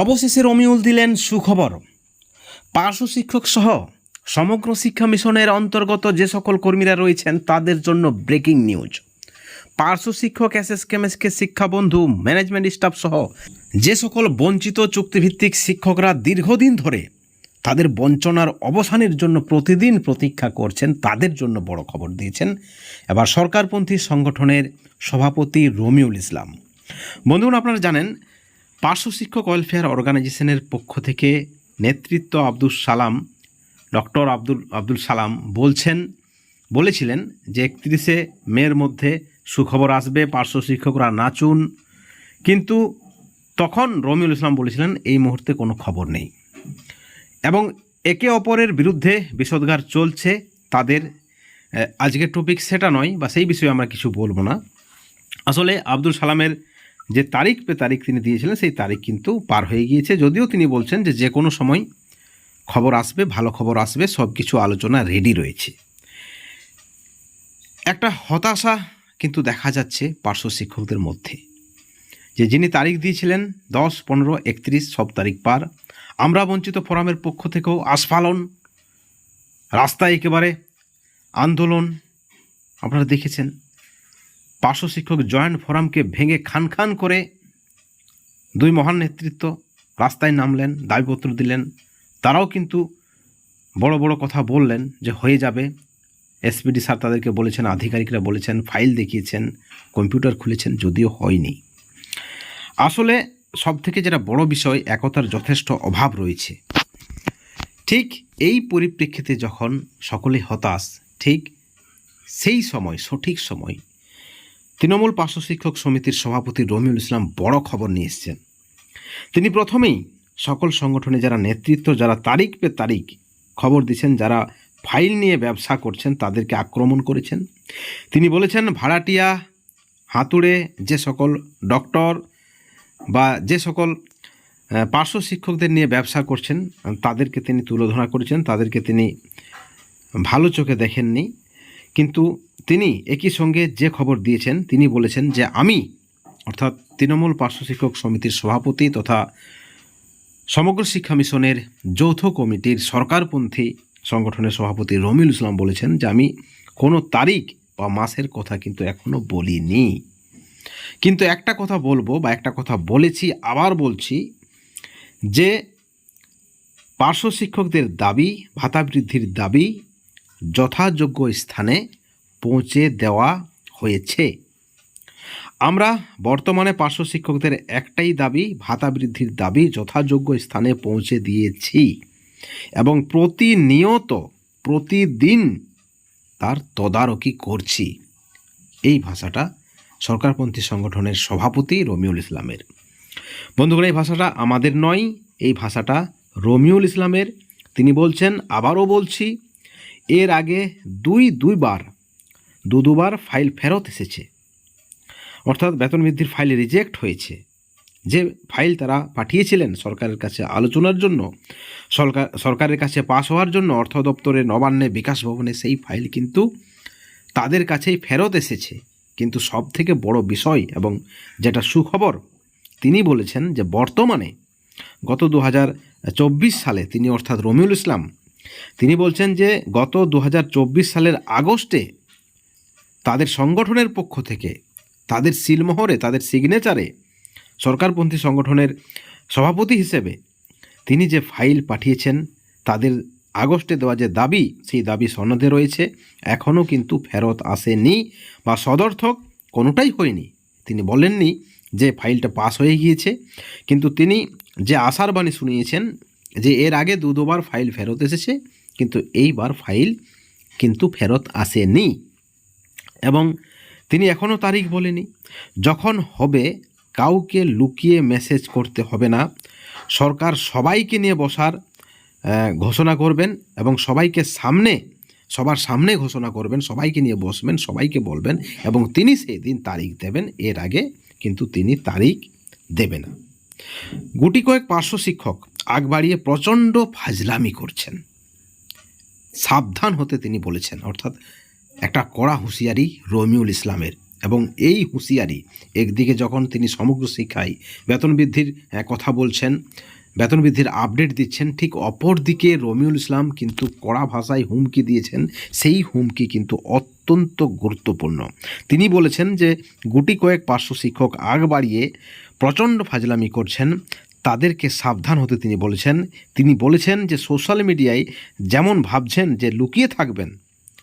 অবশেষে রমিউল দিলেন সুখবর। পার্শ্ব শিক্ষক সহ সমগ্র শিক্ষা মিশনের অন্তর্গত যে সকল কর্মীরা রয়েছেন, তাদের জন্য ব্রেকিং নিউজ। পার্শ্ব শিক্ষক এস এস কেমএসকে শিক্ষাবন্ধু, ম্যানেজমেন্ট স্টাফ সহ যে সকল বঞ্চিত চুক্তিভিত্তিক শিক্ষকরা দীর্ঘদিন ধরে তাদের বঞ্চনার অবসানের জন্য প্রতিদিন প্রতীক্ষা করছেন, তাদের জন্য বড় খবর দিয়েছেন এবার সরকারপন্থী সংগঠনের সভাপতি রমিউল ইসলাম। বন্ধুগণ, আপনারা জানেন পার্শ্ব শিক্ষক ওয়েলফেয়ার অর্গানাইজেশনের পক্ষ থেকে নেতৃত্ব আব্দুল সালাম, ডক্টর আব্দুল আব্দুল সালাম বলছেন, বলেছিলেন যে একত্রিশে মের মধ্যে সুখবর আসবে, পার্শ্ব শিক্ষকরা নাচুন। কিন্তু তখন রমিউল ইসলাম বলেছিলেন, এই মুহূর্তে কোনো খবর নেই। এবং একে অপরের বিরুদ্ধে বিষোদ্গার চলছে তাদের আজকের টপিক সেটা নয়, বা সেই বিষয়ে আমরা কিছু বলব না। আসলে আব্দুল সালামের যে তারিখ পে তারিখ তিনি দিয়েছিলেন, সেই তারিখ কিন্তু পার হয়ে গিয়েছে। যদিও তিনি বলছেন যে যে কোনো সময় খবর আসবে, ভালো খবর আসবে সব কিছু আলোচনা রেডি রয়েছে। একটা হতাশা কিন্তু দেখা যাচ্ছে পার্শ্ব শিক্ষকদের মধ্যে। যে যিনি তারিখ দিয়েছিলেন, দশ, পনেরো, একত্রিশ, সব তারিখ পার, আমরা বঞ্চিত ফোরামের পক্ষ থেকেও আস্ফালন রাস্তায় একেবারে আন্দোলন, আপনারা দেখেছেন। পার্শ্ব শিক্ষক জয়েন্ট ফোরামকে ভেঙে খান খান করে দুই মহান নেতৃত্ব রাস্তায় নামলেন দাবিপত্র দিলেন। তারাও কিন্তু বড় বড় কথা বললেন যে হয়ে যাবে। এসপিডি স্যার তাদেরকে বলেছেন, আধিকারিকরা বলেছেন, ফাইল দেখিয়েছেন, কম্পিউটার খুলেছেন, যদিও হয়নি। আসলে সব থেকে যেটা বড় বিষয়, একতার যথেষ্ট অভাব রয়েছে। ঠিক এই পরিপ্রেক্ষিতে যখন সকলে হতাশ, ঠিক সেই সময়, সঠিক সময় তৃণমূল পার্শ্ব শিক্ষক সমিতির সভাপতি রমিউল ইসলাম বড় খবর নিয়ে এসছেন। তিনি প্রথমেই সকল সংগঠনে যারা নেতৃত্ব, যারা তারিখ পে তারিখ খবর দিচ্ছেন, যারা ফাইল নিয়ে ব্যবসা করছেন, তাদেরকে আক্রমণ করেছেন। তিনি বলেছেন, ভাড়াটিয়া, হাতুড়ে যে সকল ডক্টর বা যে সকল পার্শ্ব শিক্ষকদের নিয়ে ব্যবসা করছেন, তাদেরকে তিনি তুলোধনা করেছেন। তাদেরকে তিনি ভালো চোখে দেখেননি। কিন্তু তিনি একই সঙ্গে যে খবর দিয়েছেন, তিনি বলেছেন যে আমি, অর্থাৎ তৃণমূল পার্শ্ব শিক্ষক সমিতির সভাপতি তথা সমগ্র শিক্ষা মিশনের যৌথ কমিটির সরকারপন্থী সংগঠনের সভাপতি রমিল ইসলাম বলেছেন যে আমি কোনো তারিখ বা মাসের কথা কিন্তু এখনও বলিনি। কিন্তু একটা কথা বলব বা একটা কথা বলেছি, আবার বলছি যে পার্শ্ব শিক্ষকদের দাবি, ভাতা বৃদ্ধির দাবি যথাযোগ্য স্থানে পৌঁছে দেওয়া হয়েছে। আমরা বর্তমানে পার্শ্ব শিক্ষকদের একটাই দাবি, ভাতা বৃদ্ধির দাবি, যথাযোগ্য স্থানে পৌঁছে দিয়েছি এবং প্রতিনিয়ত, প্রতিদিন তার তদারকি করছি। এই ভাষাটা সরকারপন্থী সংগঠনের সভাপতি রমিউল ইসলামের। বন্ধুগণ, এই ভাষাটা আমাদের নয়, এই ভাষাটা রমিউল ইসলামের। তিনি বলছেন, আবারও বলছি এর আগে দুই দুইবার, দু দুবার ফাইল ফেরত এসেছে। অর্থাৎ বেতন বৃদ্ধির ফাইল রিজেক্ট হয়েছে। যে ফাইল তারা পাঠিয়েছিলেন সরকারের কাছে আলোচনার জন্য, সরকার, সরকারের কাছে পাশ হওয়ার জন্য অর্থ দপ্তরের নবান্নে বিকাশ ভবনে সেই ফাইল কিন্তু তাদের কাছেই ফেরত এসেছে। কিন্তু সব থেকে বড় বিষয় এবং যেটা সুখবর, তিনি বলেছেন যে বর্তমানে গত দু সালে তিনি অর্থাৎ রমিউল ইসলাম তিনি বলছেন যে গত দু হাজার চব্বিশ সালের আগস্টে তাদের সংগঠনের পক্ষ থেকে, তাদের সিলমোহরে, তাদের সিগনেচারে সরকারপন্থী সংগঠনের সভাপতি হিসেবে তিনি যে ফাইল পাঠিয়েছেন, তাদের আগস্টে দেওয়া যে দাবি, সেই দাবি সনদে রয়েছে। এখনও কিন্তু ফেরত আসেনি বা সদর্থক কোনোটাই হয়নি। তিনি বলেননি যে ফাইলটা পাস হয়ে গিয়েছে, কিন্তু তিনি যে আশার বাণী শুনিয়েছেন যে এর আগে দু দুবার ফাইল ফেরত এসেছে, কিন্তু এইবার ফাইল কিন্তু ফেরত আসেনি। এবং তিনি এখনও তারিখ বলেনি। যখন হবে, কাউকে লুকিয়ে মেসেজ করতে হবে না। সরকার সবাইকে নিয়ে বসার ঘোষণা করবেন এবং সবাইকে সামনে, সবার সামনে ঘোষণা করবেন, সবাইকে নিয়ে বসবেন, সবাইকে বলবেন এবং তিনি সেই দিন তারিখ দেবেন, এর আগে কিন্তু তিনি তারিখ দেবে না। গুটি কয়েক পার্শ্ব শিক্ষক আগ বাড়িয়ে প্রচণ্ড ফাজলামি করছেন। সাবধান হতে তিনি বলেছেন, অর্থাৎ একটা কড়া হুঁশিয়ারি রমিউল ইসলামের এবং এই হুঁশিয়ারি একদিকে যখন তিনি সমগ্র শিক্ষায় বেতন বৃদ্ধির কথা বলছেন, বেতন বৃদ্ধির আপডেট দিচ্ছেন, ঠিক অপর দিকে রমিউল ইসলাম কিন্তু কড়া ভাষায় হুমকি দিয়েছেন, সেই হুমকি কিন্তু অত্যন্ত গুরুত্বপূর্ণ। তিনি বলেছেন যে গুটি কয়েক পার্শ্ব শিক্ষক আগ বাড়িয়ে প্রচণ্ড ফাজলামি করছেন তাদেরকে সাবধান হতে তিনি বলেছেন। তিনি বলেছেন যে, সোশ্যাল মিডিয়ায় যেমন ভাবছেন যে, লুকিয়ে থাকবেন,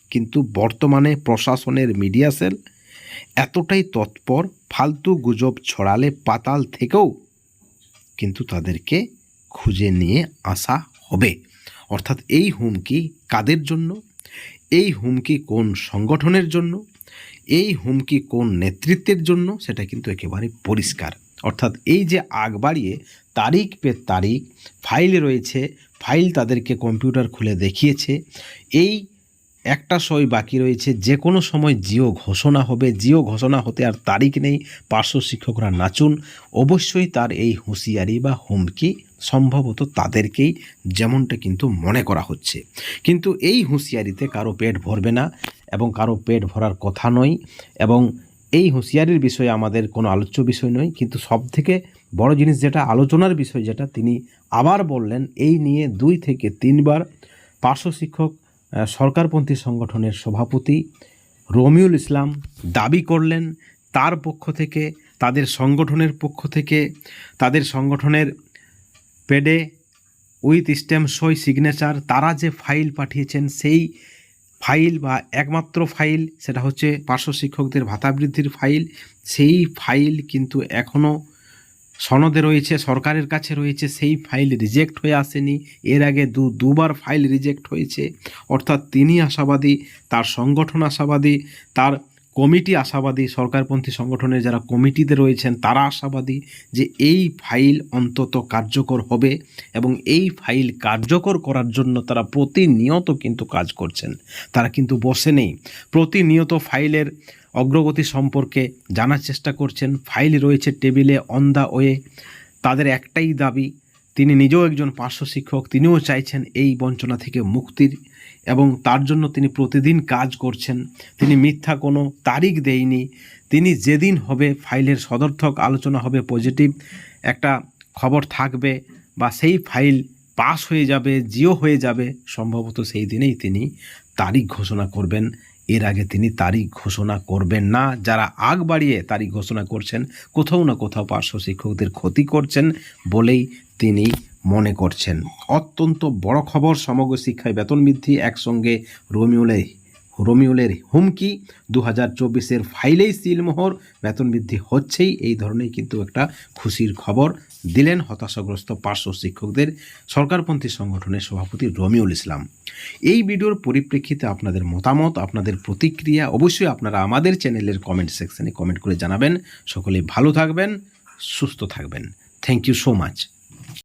কিন্তু বর্তমানে প্রশাসনের মিডিয়া সেল এতটাই তৎপর, ফালতু গুজব ছড়ালে পাতাল থেকেও কিন্তু তাদেরকে খুঁজে নিয়ে আসা হবে। অর্থাৎ এই হুমকি কাদের জন্য? এই হুমকি কোন সংগঠনের জন্য? এই হুমকি কোন নেতৃত্বের জন্য? সেটা কিন্তু একেবারে পরিষ্কার। অর্থাৎ এই যে আগ বাড়িয়ে তারিখ পে তারিখ ফাইল রয়েছে, ফাইল তাদেরকে কম্পিউটার খুলে দেখিয়েছে, এই একটা সই বাকি রয়েছে, যে কোনো সময় জিও ঘোষণা হবে, জিও ঘোষণা হতে আর তারিখ নেই, পার্শ্ব শিক্ষকরা নাচুন, অবশ্যই তার এই হুঁশিয়ারি বা হুমকি সম্ভবত তাদেরকেই যেমনটা কিন্তু মনে করা হচ্ছে। কিন্তু এই হুঁশিয়ারিতে কারও পেট ভরবে না এবং কারও পেট ভরার কথা নয় এবং এই হুঁশিয়ারির বিষয়ে আমাদের কোনো আলোচ্য বিষয় নয়, কিন্তু সব থেকে বড় জিনিস যেটা, আলোচনার বিষয় যেটা, তিনি আবার বললেন, এই নিয়ে দুই থেকে তিনবার পার্শ্ব শিক্ষক সরকারপন্থী সংগঠনের সভাপতি রমিউল ইসলাম দাবি করলেন, তার পক্ষ থেকে, তাদের সংগঠনের পক্ষ থেকে, তাদের সংগঠনের পেডে উইথ স্ট্যাম্প সই সিগনেচার, তারা যে ফাইল পাঠিয়েছেন, সেই ফাইল বা একমাত্র ফাইল, সেটা হচ্ছে পার্শ্ব শিক্ষকদের ভাতা বৃদ্ধির ফাইল। সেই ফাইল কিন্তু এখনও সনদে রয়েছে, সরকারের কাছে রয়েছে, সেই ফাইল রিজেক্ট হয়ে আসেনি। এর আগে দু, দুবার ফাইল রিজেক্ট হয়েছে। অর্থাৎ তিনি আশাবাদী, তার সংগঠন আশাবাদী, তার কমিটি আশাবাদী সরকারপন্থী সংগঠনের যারা কমিটিতে রয়েছেন, তারা আশাবাদী যে এই ফাইল অন্তত কার্যকর হবে এবং এই ফাইল কার্যকর করার জন্য তারা প্রতিনিয়ত কিন্তু কাজ করছেন। তারা কিন্তু বসে নেই। প্রতিনিয়ত ফাইলের অগ্রগতি সম্পর্কে জানার চেষ্টা করছেন। ফাইল রয়েছে টেবিলে অন দ্য ওয়ে তাদের একটাই দাবি, তিনি নিজেও একজন পার্শ্ব শিক্ষক, তিনিও চাইছেন এই বঞ্চনা থেকে মুক্তির। এবং তার জন্য তিনি প্রতিদিন কাজ করছেন। তিনি মিথ্যা কোনো তারিখ দেয়নি। তিনি যেদিন হবে ফাইলের সদর্থক, আলোচনা হবে পজিটিভ। একটা খবর থাকবে বা সেই ফাইল পাস হয়ে যাবে, জিও হয়ে যাবে, সম্ভবত সেই দিনেই তিনি তারিখ ঘোষণা করবেন। এর আগে তিনি তারিখ ঘোষণা করবেন না। যারা আগ বাড়িয়ে তারিখ ঘোষণা করছেন, কোথাও না কোথাও পার্শ্ব শিক্ষকদের ক্ষতি করছেন বলেই তিনি মনে করছেন। অত্যন্ত বড় খবর, সমগ্র শিক্ষায় বেতন বৃদ্ধি, একসঙ্গে রোমিওলে, রোমিওলের হুমকি দু হাজার চব্বিশের ফাইলেই সিলমোহর, বেতন বৃদ্ধি হচ্ছেই, এই ধরনের কিন্তু একটা খুশির খবর দিলেন হতাশাগ্রস্ত পার্শ্ব শিক্ষকদের সরকারপন্থী সংগঠনের সভাপতি রমিউল ইসলাম। এই ভিডিওর পরিপ্রেক্ষিতে আপনাদের মতামত, আপনাদের প্রতিক্রিয়া অবশ্যই আপনারা আমাদের চ্যানেলের কমেন্ট সেকশনে কমেন্ট করে জানাবেন। সকলে ভালো থাকবেন, সুস্থ থাকবেন। Thank you so much.